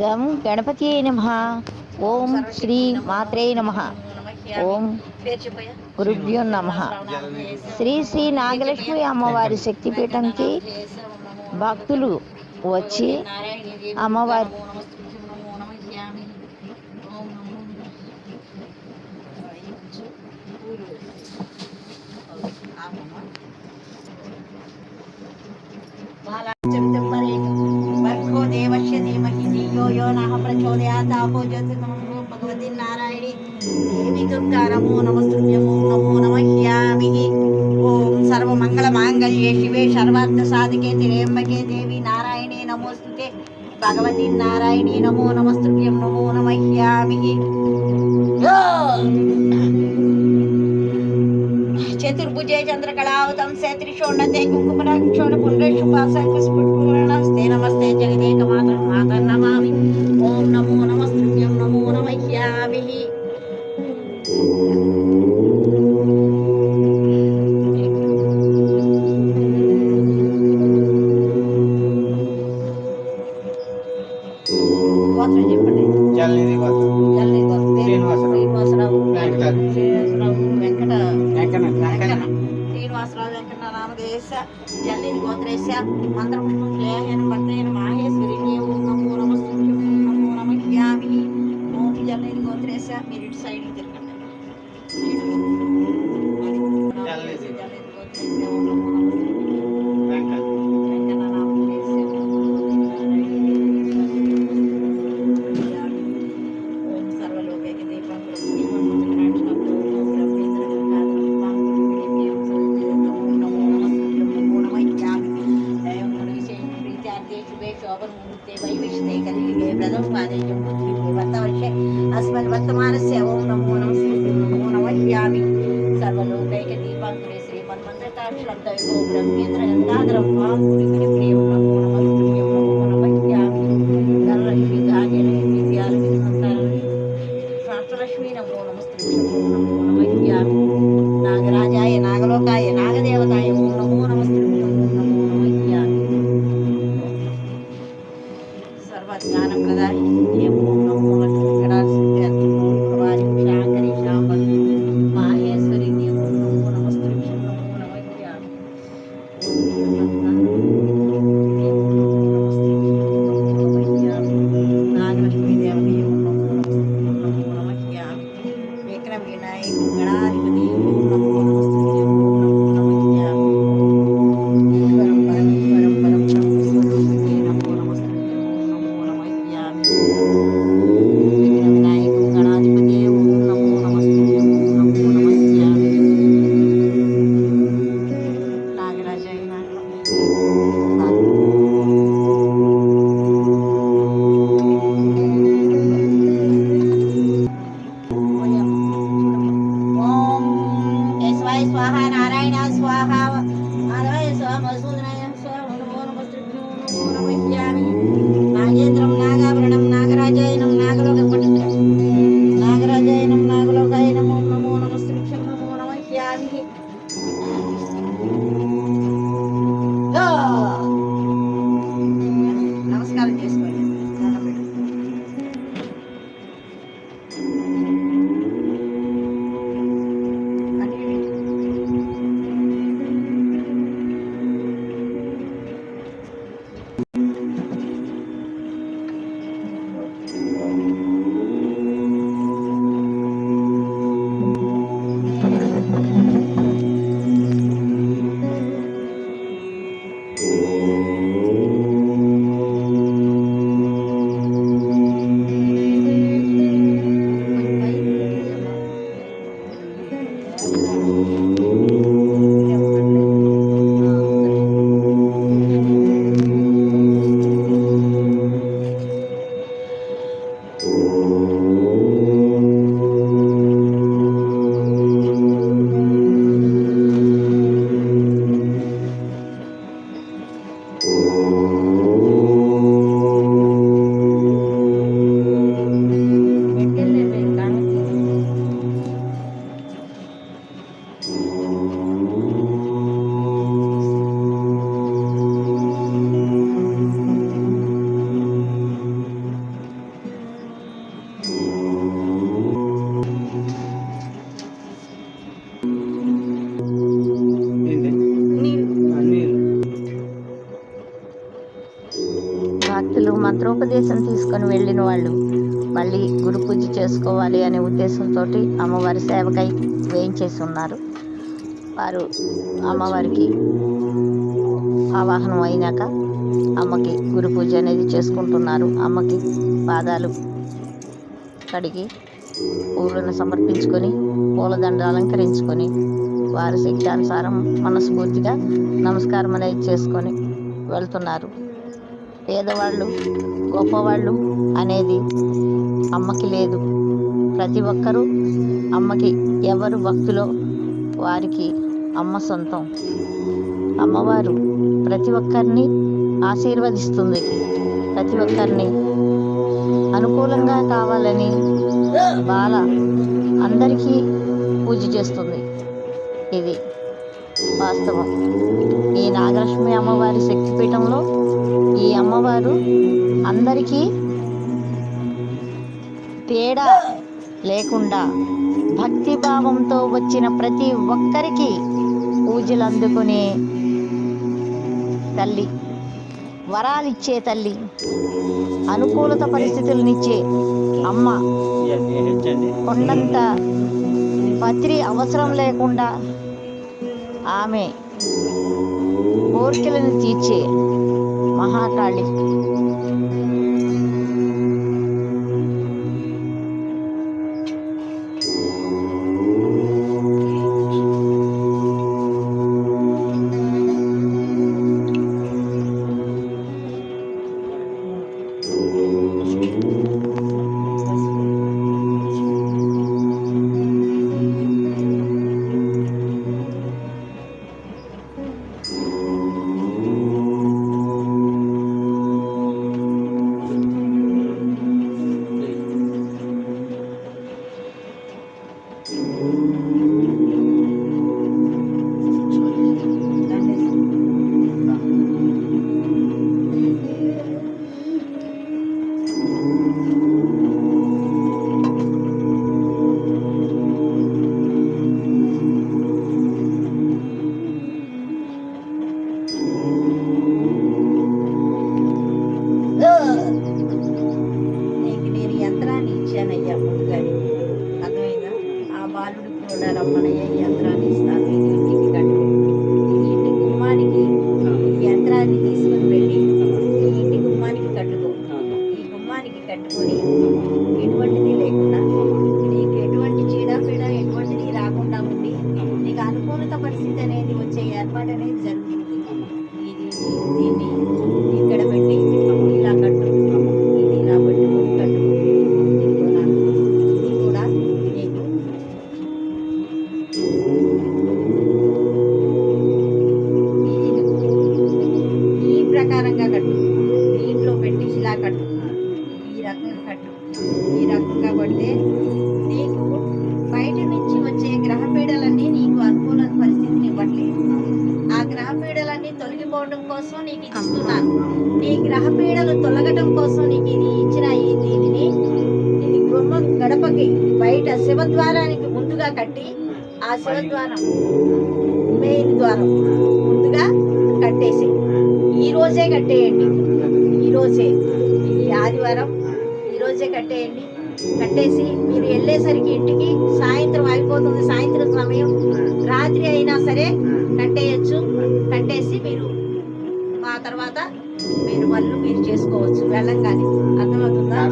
గం గణపతియే నమ ఓం శ్రీ మాత్రే నమ ఓం గురుభ్యో నమ శ్రీ శ్రీ నాగలక్ష్మి అమ్మవారి శక్తిపీఠంకి భక్తులు వచ్చి అమ్మవారి నమో నమస్తృభ్యమో నమో దేవి నారాయణే నమోస్తుతే. భగవతి నారాయణి నమో చతుర్భుజే చంద్రకళావతం శత్రిషోణతే కుంకుమరాక్షోణ పునరేషు పాస నమస్తే నమస్తే జగదేక మాత్రం త్రేస మీరు ఇటు సైడ్ తిరగండి आकाश शब्द आहे गोग्रम मी त्रयंदा द्रव्वा गुरुकृपेव नमो వాళ్ళు మళ్ళీ గురు పూజ చేసుకోవాలి అనే ఉద్దేశంతో అమ్మవారి సేవకై వేయించేసి ఉన్నారు వారు అమ్మవారికి ఆవాహనం అయినాక అమ్మకి గురు పూజ అనేది చేసుకుంటున్నారు. అమ్మకి పాదాలు కడిగి పూలను సమర్పించుకొని పూలదండ అలంకరించుకొని వారి శక్తానుసారం మనస్ఫూర్తిగా నమస్కారం అనేది చేసుకొని వెళ్తున్నారు. పేదవాళ్ళు గొప్పవాళ్ళు అనేది అమ్మకి లేదు. ప్రతి ఒక్కరూ అమ్మకి ఎవరు భక్తులో వారికి అమ్మ సొంతం. అమ్మవారు ప్రతి ఒక్కరిని ఆశీర్వదిస్తుంది. ప్రతి ఒక్కరిని అనుకూలంగా కావాలని బాల అందరికీ పూజ చేస్తుంది. ఇది వాస్తవం. ఈ నాగలక్ష్మి అమ్మవారి శక్తిపీఠంలో ఈ అమ్మవారు అందరికీ తేడా లేకుండా భక్తి భావంతో వచ్చిన ప్రతి ఒక్కరికి పూజలు అందుకునే తల్లి వరాలిచ్చే తల్లి అనుకూలత పరిస్థితులనిచ్చే అమ్మ. కొండంత పత్రి అవసరం లేకుండా ఆమె కోరికలను తీర్చే మహాకాళి. యంత్రాన్ని ఇచ్చానయ్యా ముందుగానే అర్థమైందా ఆ బాలుడికి కూడా రమ్మనయ్యా ఈ యంత్రాన్ని ఇస్తాను నీకు ఇస్తున్నాను నీ గ్రహ పీడలు తొలగటం కోసం నీకు ఇది ఇచ్చిన ఈ దీనిని ఇది గుమ్మ గడపకి బయట శివద్వారానికి ముందుగా కట్టి ఆ శివద్వారం మెయిన్ ద్వారం ముందుగా కట్టేసి ఈ రోజే కట్టేయండి. ఈరోజే ఈ ఆదివారం ఈరోజే కట్టేయండి. కట్టేసి మీరు వెళ్ళేసరికి ఇంటికి సాయంత్రం అయిపోతుంది. సాయంత్రం సమయం రాత్రి అయినా సరే కట్టేయచ్చు. కట్టేసి మీరు తర్వాత మీరు వాళ్ళు మీరు చేసుకోవచ్చు. వెళ్ళంగానే. అర్థమవుతుందా?